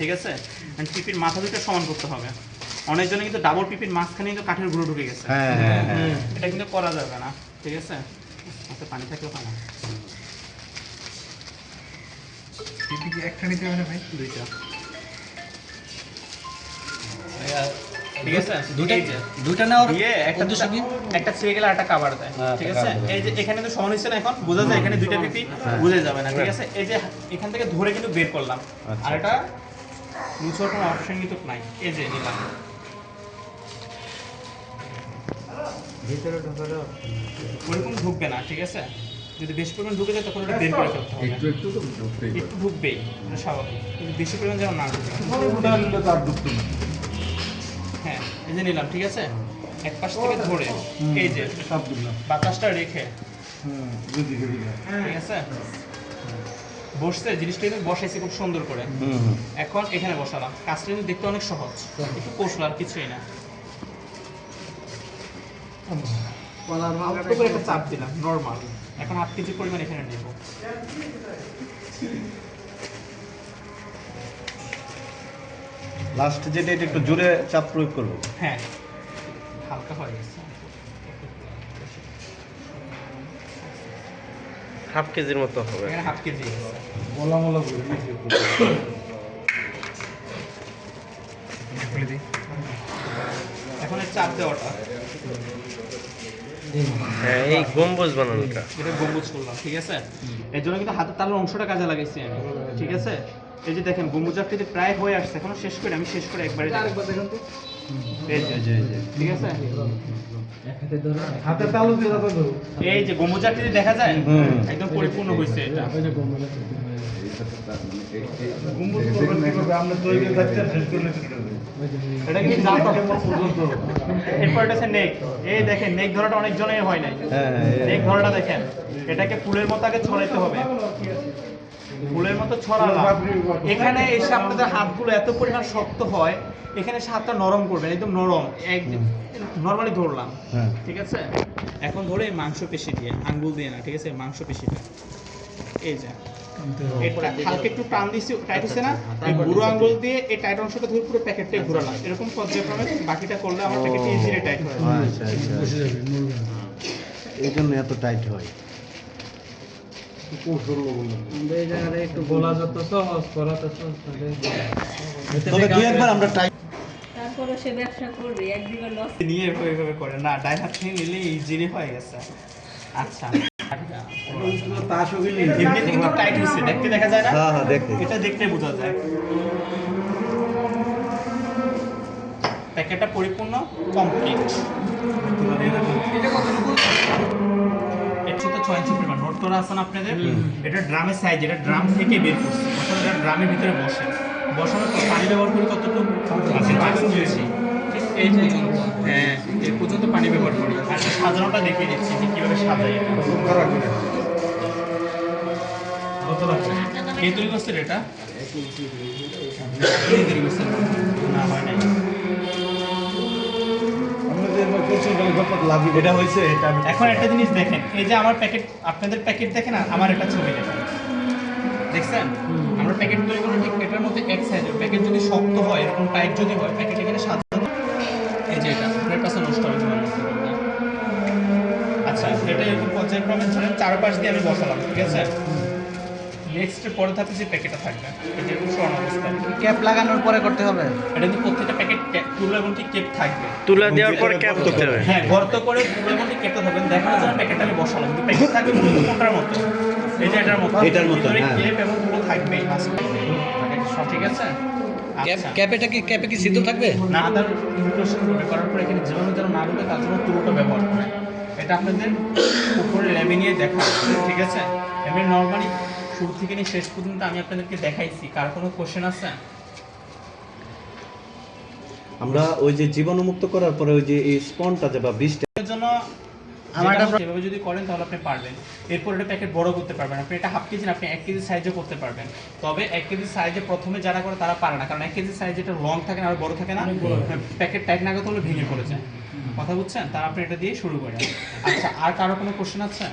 ঠিক আছে? পিপির মাথা দুটো সমান করতে হবে। অনেকজনে কিন্তু ডাবল পিপির মাঝখানে কিন্তু কাঠের গুঁড়ো ঢুকে গেছে। হ্যাঁ হ্যাঁ হ্যাঁ। এটা কিন্তু করা যাবে না ঠিক আছে? আচ্ছা পানি থাকলেও হয় না। একটা নিতে হবে না ভাই দুইটা। ঠিক আছে? দুইটা এই যে। দুইটা একটা উদ্দেশ্য কি? একটা ছিঁড়ে গেলে একটা কাবার দেয় ঠিক আছে? এই যে এখানে তো সমান হচ্ছে না এখন? বোঝা যায় এখানে দুইটা পিপি বুঝে যাবে না ঠিক আছে? এই যে এখান থেকে ধরে কিন্তু বের করলাম। আচ্ছা। আর এটা মুছোর কোনো অপশন কিন্তু নাই। এই যে নিলাম। ভিতরে ঢোকালে ওরকম ঢুকবে না ঠিক আছে? যদি বেশি পরিমাণ ঢুকে যায় তখন ওটা বের করে ফেলতে হবে। একটু একটু একটু ঢুকবেই এটা স্বাভাবিক। কিন্তু বেশি পরিমাণ যেন না ঢুকে তার ঢুকতো না। হ্যাঁ এই যে নিলাম ঠিক আছে? এক পাশ থেকে ধরে এই যে বাতাসটা রেখে। হুম ঠিক আছে? বসছে জিনিসটা কিন্তু বসাইছি খুব সুন্দর করে। এখন এখানে বসালাম। কাজটা কিন্তু দেখতে অনেক সহজ। একটু কৌশল আর কিছুই না। করে একটা চাপ দিলাম নর্মাল এখন হাফ কেজি পরিমাণ এখানে নেব। লাস্ট যেটা এটা একটু জোরে চাপ প্রয়োগ করব। হ্যাঁ। হালকা হয়ে গেছে। হাফ কেজির মতো হবে। হাফ কেজি এখন চাপ দেওয়াটা। হ্যাঁ এই গম্বুজ বানানোটা। এটা গম্বুজ করলাম ঠিক আছে? এর জন্য কিন্তু হাতের তালের অংশটা কাজে লাগাইছি আমি ঠিক আছে? এই যে দেখেন গম্বুজ আকৃতি প্রায় হয়ে আসছে এখনও শেষ করে আমি শেষ করে একবারে যে ঠিক আছে? হাতে তালু দিয়ে এই যে গম্বুজ আকৃতি দেখা যায়? একদম পরিপূর্ণ হয়েছে কি পর্যন্ত? এরপর এটা নেক। এই দেখেন নেক ধরাটা অনেক জনের হয় নাই। হ্যাঁ হ্যাঁ নেক ধরাটা দেখেন এটাকে ফুলের মতো আগে ছড়াইতে হবে। ফুলের মতো ছড়ালাম। এখানে এসে আপনাদের হাতগুলো এত পরিমাণ শক্ত হয় এখানে এসে হাতটা নরম করবেন একদম নরম। একদম। নর্মালি ধরলাম হ্যাঁ। ঠিক আছে? এখন ধরে মাংস পেশি দিয়ে আঙ্গুল দিয়ে না ঠিক আছে? মাংস পেশিটা। এই যে। হালকা একটু টান দিছি টাইট হচ্ছে না? এই বুড়ো আঙ্গুল দিয়ে এই টাইট অংশটা ধরে পুরো প্যাকেটটাই ঘোরালাম। এরকম পর্যায়ক্রমে বাকিটা করলে আমার প্যাকেটটা ইজিলি টাইট হয়ে আচ্ছা আচ্ছা। এই জন্য এত টাইট হয়। একটু বলা যত সহজ করা তো তবে দুই একবার আমরা টাইট তারপরে সে ব্যবসা করবে এক লস নিয়ে এভাবে এভাবে করে। না হাত নিলে ইজিলি হয়ে গেছে। আচ্ছা। এমনিতে কিন্তু টাইট হচ্ছে দেখতে দেখা যায় না? হ্যাঁ হ্যাঁ দেখে এটা দেখতে বোঝা যায়। প্যাকেটটা পরিপূর্ণ কমপ্লিট একশো ছয় ইঞ্চি পরিমাণ। নোট করা আছে না আপনাদের? এটা ড্রামের সাইজ এটা ড্রাম থেকে বের করছে। অর্থাৎ এটা ড্রামের ভিতরে বসে। বসানোর পর পানি ব্যবহার করি কতটুকু আছে পাঁচ ইঞ্চি ঠিক এই যে হ্যাঁ এই পর্যন্ত পানি ব্যবহার করি। আর সাজানোটা দেখিয়ে দিচ্ছি যে কীভাবে সাজাই কত লাগবে কে তৈরি করছে এটা? তৈরি করছে না হয় নাই। এটা হয়েছে এটা এখন একটা জিনিস দেখেন। এই যে আমার প্যাকেট আপনাদের প্যাকেট দেখেন আর আমার একটা ছবি দেখেন। দেখছেন? আমরা প্যাকেট তৈরি করে ঠিক এটার মধ্যে এক সাইজের প্যাকেট যদি শক্ত হয় এরকম টাইট যদি হয় প্যাকেট এখানে সাজানো এই যে এটা পার্সেন্ট নষ্ট হবে তোমার মধ্যে থেকে। আচ্ছা এটা এরকম পর্যায়ক্রমে ধরেন চারপাশ দিয়ে আমি বসালাম ঠিক আছে? নেক্সট পরে ধাপে যে প্যাকেটটা থাকবে যে এরকম সরানো অবস্থায় ক্যাপ লাগানোর পরে করতে হবে। এটা কিন্তু প্রত্যেকটা প্যাকেট পুরো এবং ঠিক কেপ থাকবে। তুলা দেওয়ার পরে ক্যাপ করতে হবে। হ্যাঁ গর্ত করে পুরো এবং ঠিক কেপটা থাকবে। দেখানোর জন্য প্যাকেটটা আমি বসালাম কিন্তু প্যাকেট থাকবে মূলত কোনটার মতো। এই যে এটার মতো। এটার মতো, হ্যাঁ। কেপ এবং পুরো থাকবেই। ঠিক আছে? ক্যাপ আচ্ছা। ক্যাপেটা কি ক্যাপে কি সিদ্ধ থাকবে? না তার ইনক্লুশন করবে করার পরে এখানে জীবাণু যেন না ঢুকে তার জন্য তুলোটা ব্যবহার করে এটা আপনাদের উপরে ল্যামিনিয়ে দেখা ঠিক আছে? এমনি নর্মালি শুরু থেকে নিয়ে শেষ পর্যন্ত আমি আপনাদেরকে দেখাইছি কার কোনো কোশ্চেন আছে? আমরা ওই যে জীবাণুমুক্ত করার পরে ওই যে এই স্পনটা যে বা বীজটা জন্য আমার একটা যদি করেন তাহলে আপনি পারবেন। এরপর এটা প্যাকেট বড় করতে পারবেন। আপনি এটা হাফ কেজি না আপনি এক কেজি সাইজে করতে পারবেন। তবে এক কেজি সাইজে প্রথমে যারা করে তারা পারে না। কারণ এক কেজি সাইজ এটা লং থাকে না আর বড় থাকে না প্যাকেট টাইট না হলে ভেঙে পড়ে যায়। কথা বুঝছেন? তার আপনি এটা দিয়ে শুরু করেন। আচ্ছা আর কারও কোনো কোশ্চেন আছে?